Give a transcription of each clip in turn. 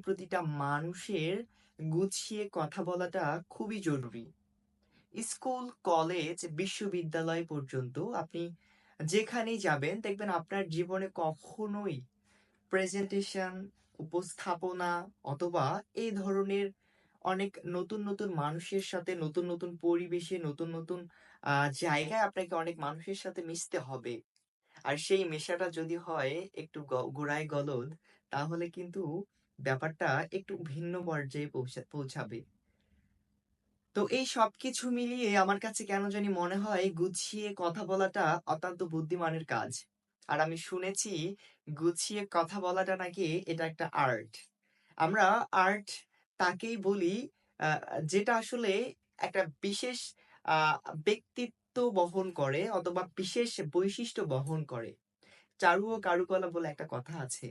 প্রতিটা মানুষের গুছিয়ে কথা বলাটা খুবই জরুরি। স্কুল, কলেজ, বিশ্ববিদ্যালয় পর্যন্ত আপনি যেখানেই যাবেন দেখবেন আপনার জীবনে কখনোই প্রেজেন্টেশন, উপস্থাপনা অথবা এই ধরনের অনেক নতুন, নতুন মানুষের সাথে নতুন, নতুন পরিবেশে নতুন, নতুন জায়গায় আপনাকে অনেক মানুষের সাথে মিশতে হবে। আর সেই মেশাটা যদি হয় একটু গোড়ায় গলদ তাহলে কিন্তু ব্যাপারটা একটু ভিন্ন পর্যায়ে পৌঁছাবে। তো এই সবকিছু মিলিয়ে আমার কাছে কেন জানি মনে হয় গুছিয়ে কথা বলাটা অত্যন্ত বুদ্ধিমানের কাজ। আর আমি শুনেছি গুছিয়ে কথা বলাটা নাকি এটা একটা আর্ট। আমরা আর্ট তাকেই বলি যেটা আসলে একটা বিশেষ ব্যক্তিত্ব বহন করে অথবা বিশেষ বৈশিষ্ট্য বহন করে। চারু ও কারুকলা বলে একটা কথা আছে।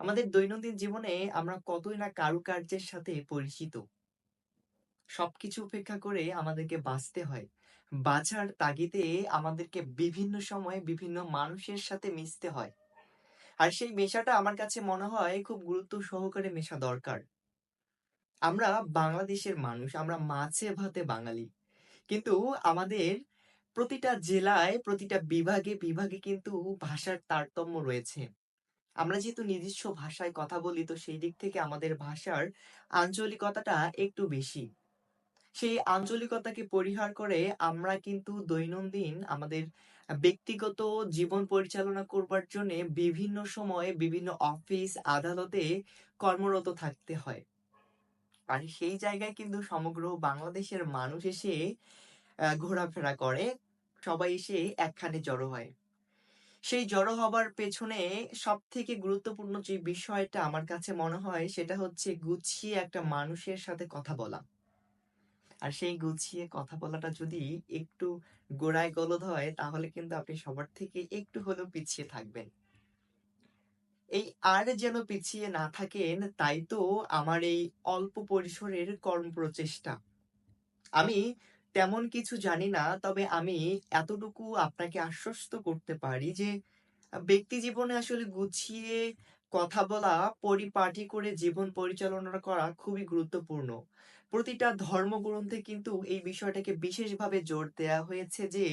আমাদের দৈনন্দিন জীবনে আমরা কতই না কারুকার্যের সাথে পরিচিত। সবকিছু উপেক্ষা করে আমাদেরকে বাঁচতে হয়। বাঁচার তাগিদে আমাদেরকে বিভিন্ন সময়ে বিভিন্ন মানুষের সাথে মিশতে হয়। আর সেই মেশাটা আমার কাছে মনে হয় খুব গুরুত্ব সহকারে মেশা দরকার। আমরা বাংলাদেশের মানুষ, আমরা মাছে ভাতে বাঙালি। কিন্তু আমাদের প্রতিটা জেলায়, প্রতিটা বিভাগে, বিভাগে কিন্তু ভাষার তারতম্য রয়েছে। আমরা যেহেতু নিজস্ব ভাষায় কথা বলি তো সেই দিক থেকে আমাদের ভাষার আঞ্চলিকতাটা একটু বেশি। সেই আঞ্চলিকতাকে পরিহার করে আমরা কিন্তু দৈনন্দিন আমাদের ব্যক্তিগত জীবন পরিচালনা করবার জন্য বিভিন্ন সময়ে বিভিন্ন অফিস, আদালতে কর্মরত থাকতে হয়। আর সেই জায়গায় কিন্তু সমগ্র বাংলাদেশের মানুষ এসে ঘোরাফেরা করে। সবাই এসে একখানে জড়ো হয়। সেই জড়ো হবার পেছনে সবথেকে গুরুত্বপূর্ণ যে বিষয়টা আমার কাছে মনে হয়, সেটা হচ্ছে গুছিয়ে একটা মানুষের সাথে কথা বলা। আর সেই গুছিয়ে কথা বলাটা যদি একটু গোড়ায় গলদ হয়, তাহলে কিন্তু আপনি সবার থেকে একটু হলেও পিছিয়ে থাকবেন। এই আর যেন পিছিয়ে না থাকেন, তাই তো আমার এই অল্প পরিসরের কর্ম প্রচেষ্টা আমি তেমন কিছু জানি না তবে আমি এতটুকু আপনাকে আশ্বস্ত করতে পারি যে ব্যক্তি জীবনে আসলে গুছিয়ে কথা বলা, পরিপাটি করে জীবন পরিচালনা করা খুবই গুরুত্বপূর্ণ। প্রতিটা ধর্মগ্রন্থে কিন্তু এই বিষয়টাকে বিশেষভাবে জোর দেয়া হয়েছে যে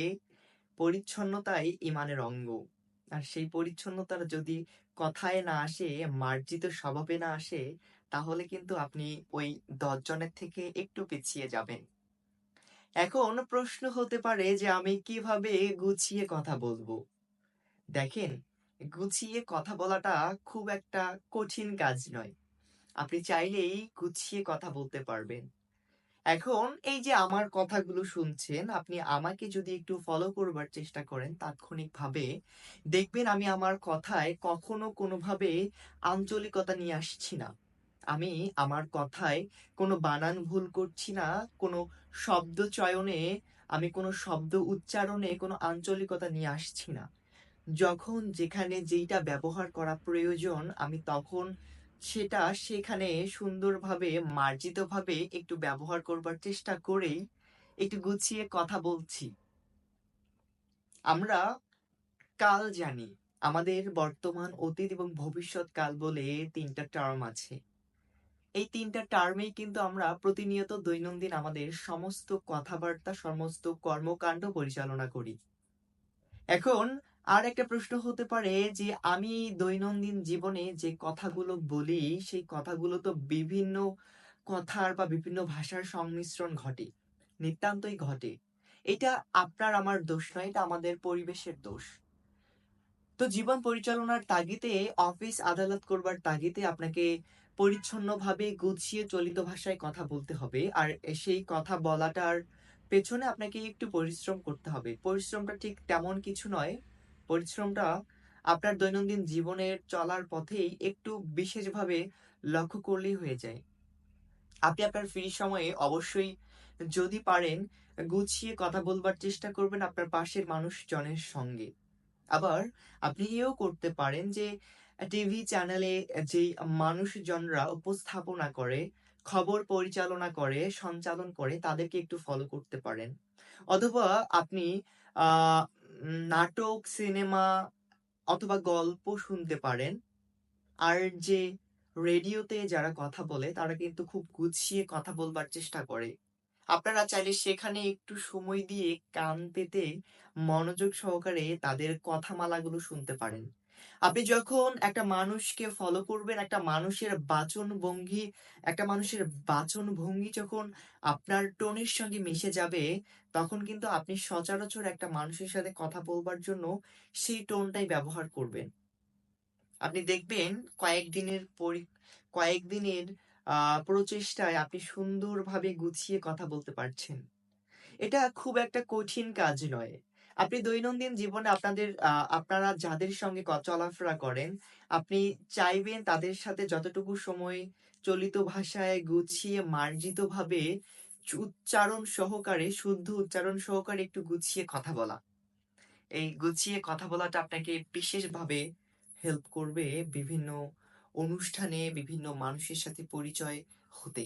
পরিচ্ছন্নতাই ইমানের অঙ্গ। আর সেই পরিচ্ছন্নতার যদি কথায় না আসে, মার্জিত স্বভাবে না আসে তাহলে কিন্তু আপনি ওই ১০ জনের থেকে একটু পিছিয়ে যাবেন। এখন প্রশ্ন হতে পারে যে আমি কীভাবে গুছিয়ে কথা বলব? দেখেন, গুছিয়ে কথা বলাটা খুব একটা কঠিন কাজ নয়। আপনি চাইলেই গুছিয়ে কথা বলতে পারবেন। এখন এই যে আমার কথাগুলো শুনছেন, আপনি আমাকে যদি একটু ফলো করবার চেষ্টা করেন তাৎক্ষণিকভাবে, দেখবেন আমি আমার কথায় কখনো কোনোভাবে আঞ্চলিকতা নিয়ে আসছি না। আমি আমার কথায় কোনো বানান ভুল করছি না, কোনো শব্দ চয়নে আমি কোনো শব্দ উচ্চারণে কোনো আঞ্চলিকতা নিয়ে আসছি না। যখন যেখানে যেইটা ব্যবহার করা প্রয়োজন আমি তখন সেটা সেখানে সুন্দরভাবে মার্জিতভাবে একটু ব্যবহার করবার চেষ্টা করেই একটু গুছিয়ে কথা বলছি। আমরা কাল জানি। আমাদের বর্তমান, অতীত এবং ভবিষ্যৎ কাল বলে তিনটা টার্ম আছে। এই ৩ টা টার্মেই কিন্তু আমরা প্রতিনিয়ত দৈনন্দিন আমাদের সমস্ত কথাবার্তা, সমস্ত কর্মকাণ্ড পরিচালনা করি। এখন আর একটা প্রশ্ন হতে পারে যে আমি দৈনন্দিন জীবনে যে কথাগুলো বলি সেই কথাগুলো তো বিভিন্ন কথার বা বিভিন্ন ভাষার সংমিশ্রণ ঘটে। নিতান্তই ঘটে। এটা আপনার আমার দোষ নয়, এটা আমাদের পরিবেশের দোষ। তো জীবন পরিচালনার তাগিদে অফিস আদালত করবার তাগিদে আপনাকে পরিচ্ছন্নভাবে গুছিয়ে চলিত ভাষায় কথা বলতে হবে। আর সেই কথা বলাটার পেছনে আপনাকে একটু পরিশ্রম করতে হবে। পরিশ্রমটা ঠিক তেমন কিছু নয়। পরিশ্রমটা আপনার দৈনন্দিন জীবনের চলার পথেই একটু বিশেষভাবে লক্ষ্য করলেই হয়ে যায়। আপনি আপনার ফ্রি সময়ে অবশ্যই যদি পারেন, গুছিয়ে কথা বলবার চেষ্টা করবেন আপনার পাশের মানুষজনের সঙ্গে। আবার আপনি এও করতে পারেন যে টিভি চ্যানেলে যেই মানুষজনরা উপস্থাপনা করে, খবর পরিচালনা করে, সঞ্চালন করে তাদেরকে একটু ফলো করতে পারেন। অথবা আপনি নাটক, সিনেমা অথবা গল্প শুনতে পারেন। আর যে রেডিওতে যারা কথা বলে তারা কিন্তু খুব গুছিয়ে কথা বলবার চেষ্টা করে। আপনারা চাইলে সেখানে একটু সময় দিয়ে কান পেতে মনোযোগ সহকারে তাদের কথামালাগুলো শুনতে পারেন। আপনি যখন একটা মানুষকে ফলো করবেন, একটা মানুষের বাচন ভঙ্গি একটা মানুষের বাচন ভঙ্গি যখন আপনার টোনের সঙ্গে মিশে যাবে, তখন কিন্তু আপনি সচরাচর একটা মানুষের সাথে কথা বলবার জন্য সেই টোনটাই ব্যবহার করবেন। আপনি দেখবেন কয়েকদিনের পরি কয়েকদিনের প্রচেষ্টায় আপনি সুন্দরভাবে গুছিয়ে কথা বলতে পারছেন। এটা খুব একটা কঠিন কাজ নয়। আপনি দৈনন্দিন জীবনে আপনাদের আপনারা যাদের সঙ্গে চলাফেরা করেন, আপনি চাইবেন তাদের সাথে যতটুকু সময় চলিত ভাষায় গুছিয়ে মার্জিতভাবে উচ্চারণ সহকারে, শুদ্ধ উচ্চারণ সহকারে একটু গুছিয়ে কথা বলা। এই গুছিয়ে কথা বলাটা আপনাকে বিশেষভাবে হেল্প করবে বিভিন্ন অনুষ্ঠানে, বিভিন্ন মানুষের সাথে পরিচয় হতে।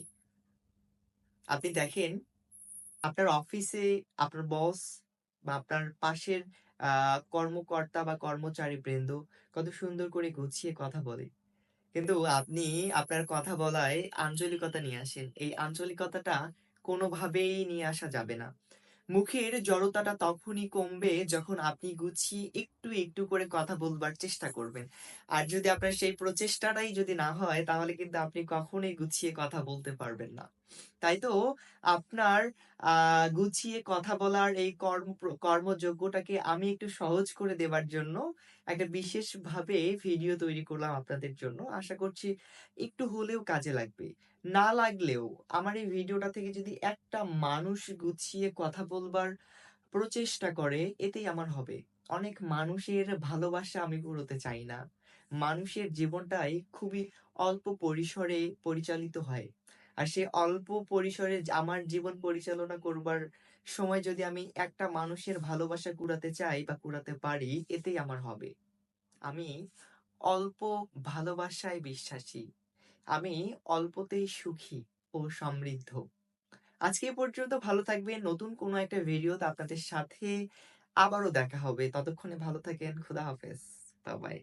আপনি দেখেন, আপনার অফিসে আপনার বস বা আপনার পাশের কর্মকর্তা বা কর্মচারীবৃন্দ কত সুন্দর করে গুছিয়ে কথা বলে। কিন্তু আপনি আপনার কথা বলায় আঞ্চলিকতা নিয়ে আসেন। এই আঞ্চলিকতাটা কোনোভাবেই নিয়ে আসা যাবে না। মুখের জড়তাটা তখনই কমবে যখন আপনি গুছিয়ে একটু, একটু করে কথা বলবার চেষ্টা করবেন। আর যদি আপনার সেই প্রচেষ্টাটাই যদি না হয় তাহলে কিন্তু আপনি কখনোই গুছিয়ে কথা বলতে পারবেন না। তাই তো আপনার গুছিয়ে কথা বলার এই কর্ম কর্মযোগ্যটাকে আমি একটু সহজ করে দেবার জন্য একটা বিশেষভাবে ভিডিও তৈরি করলাম আপনাদের জন্য। আশা করছি একটু হলেও কাজে লাগবে। না লাগলেও আমার এই ভিডিওটা থেকে যদি একটা মানুষ গুছিয়ে কথা বলবার প্রচেষ্টা করে, এতেই আমার হবে। অনেক মানুষের ভালোবাসা আমি কুড়োতে চাই না। মানুষের জীবনটাই খুবই অল্প পরিসরে পরিচালিত হয়। আর সে অল্প পরিসরে আমার জীবন পরিচালনা করবার সময় যদি আমি একটা মানুষের ভালোবাসা কুড়াতে চাই বা কুড়াতে পারি, এতেই আমার হবে। আমি অল্প ভালোবাসায় বিশ্বাসী। আমি অল্পতেই সুখী ও সমৃদ্ধ। আজকে পর্যন্ত ভালো থাকবে নতুন কোনো একটা ভিডিওতে আপনাদের সাথে আবারও দেখা হবে। ততক্ষণে ভালো থাকেন। খুদা হাফেজ। বাই-বাই।